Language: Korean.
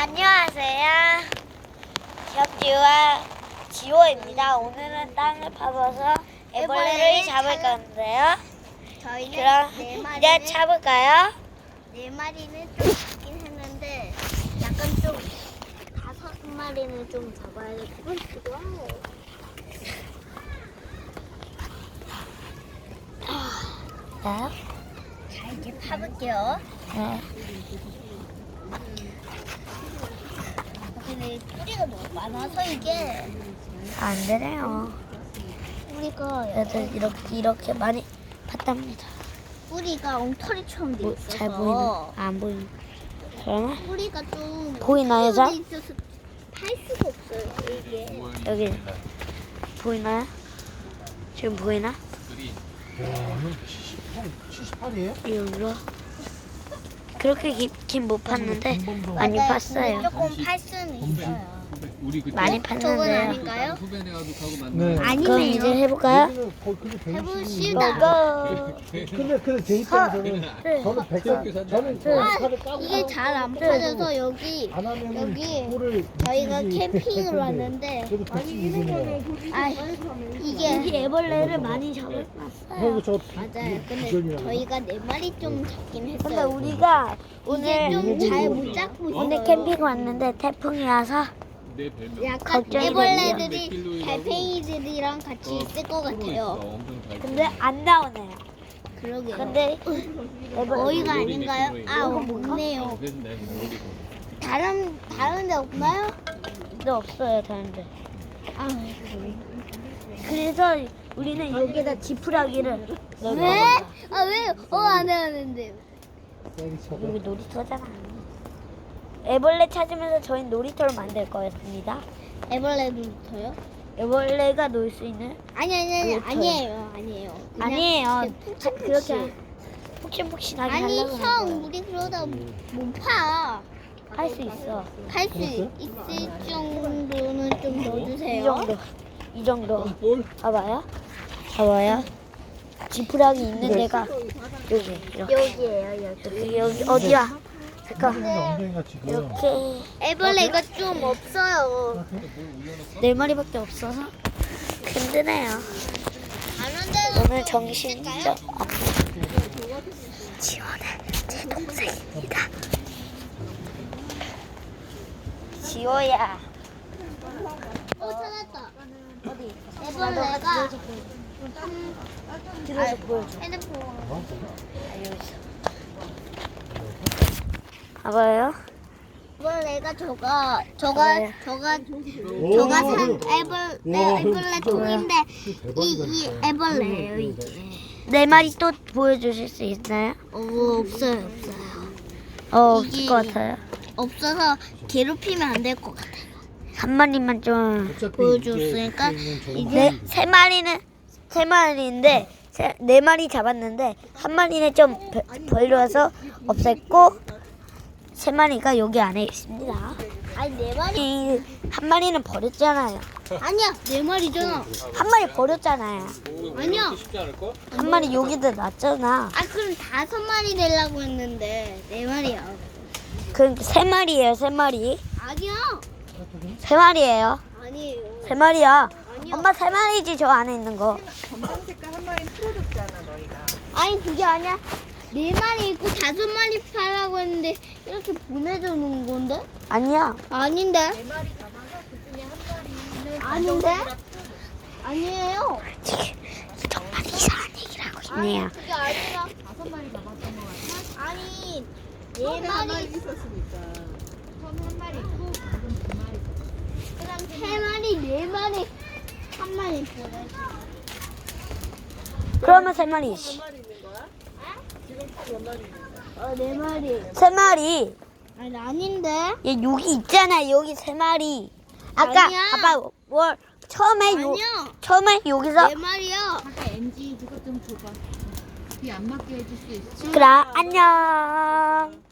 안녕하세요. 협지와 지호입니다. 오늘은 땅을 파봐서 애벌레를 잡을 건데요. 저희는 그럼 네 이제 마리는 잡을까요? 네 마리는 좀 작긴 했는데 약간 좀 다섯 마리는 좀 잡아야 될 것 같기도 하고. 네. 자 이제 파볼게요. 네. 근데 뿌리가 너무 많아서 이게 안 되네요. 뿌리가 그래도 이렇게 이렇게 많이 팠답니다. 뿌리가 엉터리처럼 돼 뭐, 있어서 잘 보이나? 안 보이나? 그러면 뿌리가 좀 보이나요? 돼 있어서 팔 수가 없어요 이게. 여기 보이나요? 지금 보이나? 형 78이에요? 이거 그렇게 깊긴 못 팠는데 많이. 팠어요. 조금 팔 수는 있어요. 우리 그 많이 저건 팠는데요. 아닌가요? 네. 만나. 아니네요. 그럼 이제 해볼까요? 여기는 거의 근데 해봅시다. 근데 근데 제 입장에서는 저는 백살 저는 저 살을 까고 이게 잘안 파져서 여기 안 하면은 여기 저희가. 캠핑을 왔는데 그래도 같이 이기네요. 아 이게 애벌레를 많이 잡았어요. 그리고 저 맞아요. 근데 비전이라고. 저희가 네 마리 좀 잡긴 근데 했어요. 우리가 이게 오늘 좀잘 못 잡고 있어요. 오늘 캠핑 왔는데 태풍이 와서 내 별명. 약간 걱정이 애벌레들이 달팽이들이랑 같이 있을 것 같아요. 근데 안 나오네요. 그러게요. 근데 어이가 아닌가요? 아 없네요. 모르고. 다른 다른 데 없나요? 도 없어요 다른데. 아 그래서 우리는 여기다 지푸라기를 넣을 왜? 아 왜? 어 안 해하는데. 여기 저거 여기 놀이터잖아. 애벌레 찾으면서 저희 놀이터를 만들 거였습니다. 애벌레부터요? 애벌레가 놀 수 있는 아니 아니 아니 놀이터요. 아니에요 아니에요. 그냥 아니에요. 그렇게 폭신폭신하게 아니 하려고 형 우리 그러다 못 파. 할수 있어. 팔수 있을 정도는 좀 이 넣어주세요. 정도. 이 정도. 볼? 봐봐요. 봐봐요. 지푸라기 있는 데가 여기 이렇게 여기에요 여기. 여기, 여기 어디야? 잠깐 엉덩이가 지금 이렇게 애벌레가 좀 없어요. 네 마리밖에 없어서 힘드네요. 오늘 없네. 지원은 제 동생입니다. 지호야. 어 찾았다. 어디? 애벌레가 들어서 보여줘. 핸드폰. 아, 여기 있어. 봐봐요. 애벌레가 저가 저가 뭐예요? 저가 오, 저가 산 애벌 네, 와, 애벌레 진짜. 통인데 이 이. 애벌레예요 이게. 네 마리 또 보여주실 수 있나요? 어 없어요 없어요. 어, 없을 이게- 것 같아요. 없어서 괴롭히면 안 될 것 같아요. 한 마리만 좀. 보여줬으니까 저거 이게- 네, 세 마리는 세 마리인데 세, 네 마리 잡았는데 한 마리는 좀 벌- 벌려서 없앴고 세 마리가 여기 안에 있습니다. 아니 네 마리 이 한 마리는 버렸잖아요. 아니야 네 마리잖아. 한 마리 버렸잖아요. 아니야. 쉽지 않을 걸? 한 마리 여기다 놨잖아. 아 그럼 다섯 마리 되려고 했는데 네 마리야. 그럼 세 마리예요, 세 마리. 아니야. 세 마리예요. 아니에요. 세 마리야. 아니요. 엄마 세 마리지 저 안에 있는 거. 아니 그게 아니야. 네 마리 있고 다섯 마리 팔라고 했는데 이렇게 놓은 건데? 아니야. 아닌데? 아닌데? 아니에요. 지금 정말 이상한 얘기를 하고 있네요. 그게 아니라 다섯 마리 남았던 것 같아. 아니 네 마리 있었으니까. 처음에 한 마리 있고 방금 두 마리. 그럼 세 마리, 네 마리, 한 마리 보내. 그러면 세 마리지. 어, 네 마리. 세 마리. 아니 아닌데? 얘 여기 있잖아. 여기 세 마리. 아까 아니야. 아빠 뭘 처음에 요 아니야. 처음에 여기서 네 마리야. NG 그것 좀 줘봐. 귀안 맞게 해줄 수 있어? 그럼 안녕.